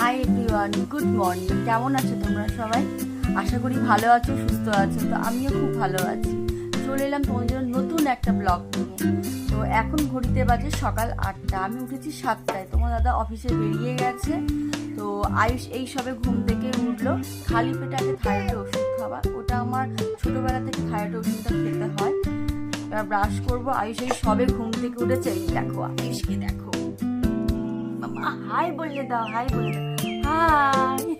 Hi everyone good morning কেমন আছো তোমরা সবাই? আশা করি ভালো আছো, সুস্থ আছো। তো আমিও খুব ভালো আছি। চলে এলাম তোমাদের জন্য নতুন একটা ব্লগ নিয়ে। তো এখন ঘড়িতে বাজে সকাল আটটা। আমি উঠেছি সাতটায়। তোমার দাদা অফিসে বেরিয়ে গেছে। তো আয়ুষ এই সবে ঘুম থেকে উঠল। খালি পেটে আগে থাইরয়েড ওষুধ খাবার ওটা আমার ছোটোবেলা থেকে থাইরয়েড ওষুধটা খেতে হয়। এবার ব্রাশ করব। আয়ুষ এই সবে ঘুম থেকে উঠেছে। এই দেখো, আয়ুষকে দেখো। হাই বললে দাও, হাই বলে দাও। হাই।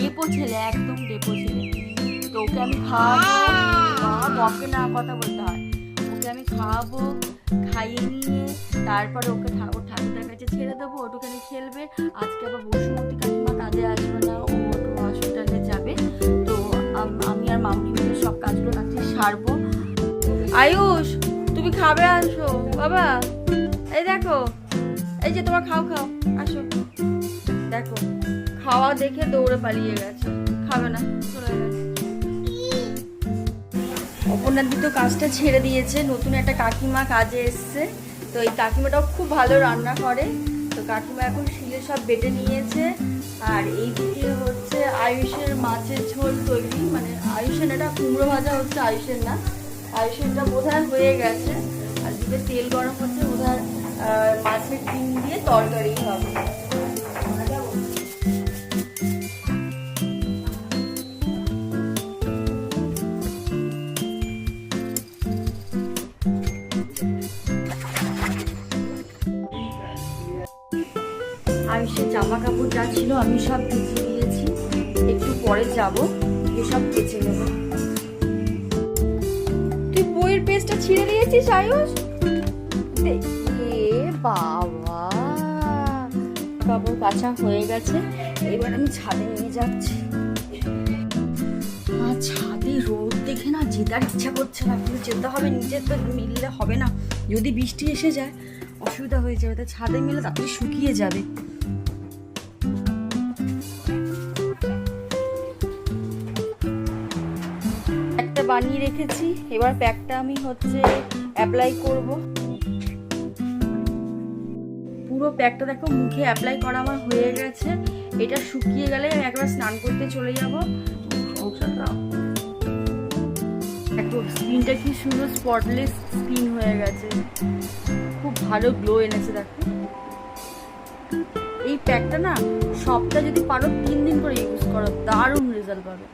ডেপো ছেলে একদম ডেপো ছেলে তো ওকে আমি খাওয়াবো। বকে না, কথা বলতে হয়। ওকে আমি খাওয়াবো, খাইয়ে নিয়ে, তারপরে ওকে ঠা- ওর ঠাকুরটার কাছে ছেড়ে দেবো ওটুখানি খেলবে। আজকে আবার বসুমতী কাকিমা কাজে আসবে না, ও হসপিটালে যাবে। তো আমি আর মামনি মিলে সব কাজগুলো রাত্রি সারবো। আয়ুষ, তুমি খাবে আসো, বাবা। এই দেখো। এই যে তোমার খাও খাও, আসো। দেখো, খাওয়া দেখে দৌড়ে পালিয়ে গেছে। খাবে না, চলে গেছে অপর্ণাদি তো কাজটা ছেড়ে দিয়েছে। নতুন একটা কাকিমা কাজে এসছে। তো এই কাকিমাটাও খুব ভালো রান্না করে। তো কাকিমা এখন শিলে সব বেটে নিয়েছে। আর এই দিকে হচ্ছে আয়ুষের মাছের ঝোল তৈরি। মানে আয়ুষের এটা কুমড়ো ভাজা হচ্ছে আয়ুষের না। আয়ুষেরটা বোধহয় হয়ে গেছে। আর দিকে তেল গরম হচ্ছে, বোধহয় মাছের ডিম দিয়ে তরকারি হবে। আয়ুষের জামা কাপড় যা ছিল আমি সব ভিজিয়ে দিয়েছি একটু পরে যাব, এসব কেচে নেব। তুই বইয়ের পেজটা ছিঁড়ে দিয়েছিস আয়ুষ? দে- এ বাবা, কাপড় কাঁচা হয়ে গেছে। এবার আমি ছাদে নিয়ে যাচ্ছি। আর ছাদে রোদ দেখে না যেতে আর ইচ্ছা করছে না। কিন্তু যেতে হবে নিচে তো মিললে হবে না। যদি বৃষ্টি এসে যায়, অসুবিধা হয়ে যাবে। তা ছাদে মিলে তাড়াতাড়ি শুকিয়ে যাবে। একটা বানিয়ে রেখেছি। এবার প্যাকটা আমি হচ্ছে অ্যাপ্লাই করব। পুরো প্যাকটা দেখো, মুখে অ্যাপ্লাই করা আমার হয়ে গেছে। এটা শুকিয়ে গেলে আমি একবার স্নান করতে চলে যাব। দেখো স্কিনটা কি সুন্দর স্পটলেস স্কিন হয়ে গেছে। খুব ভালো গ্লো এনেছে, দেখো। এই প্যাকটা না সপ্তাহে যদি পারো তিন দিন করে ইউজ করো, দারুণ রেজাল্ট পাবে।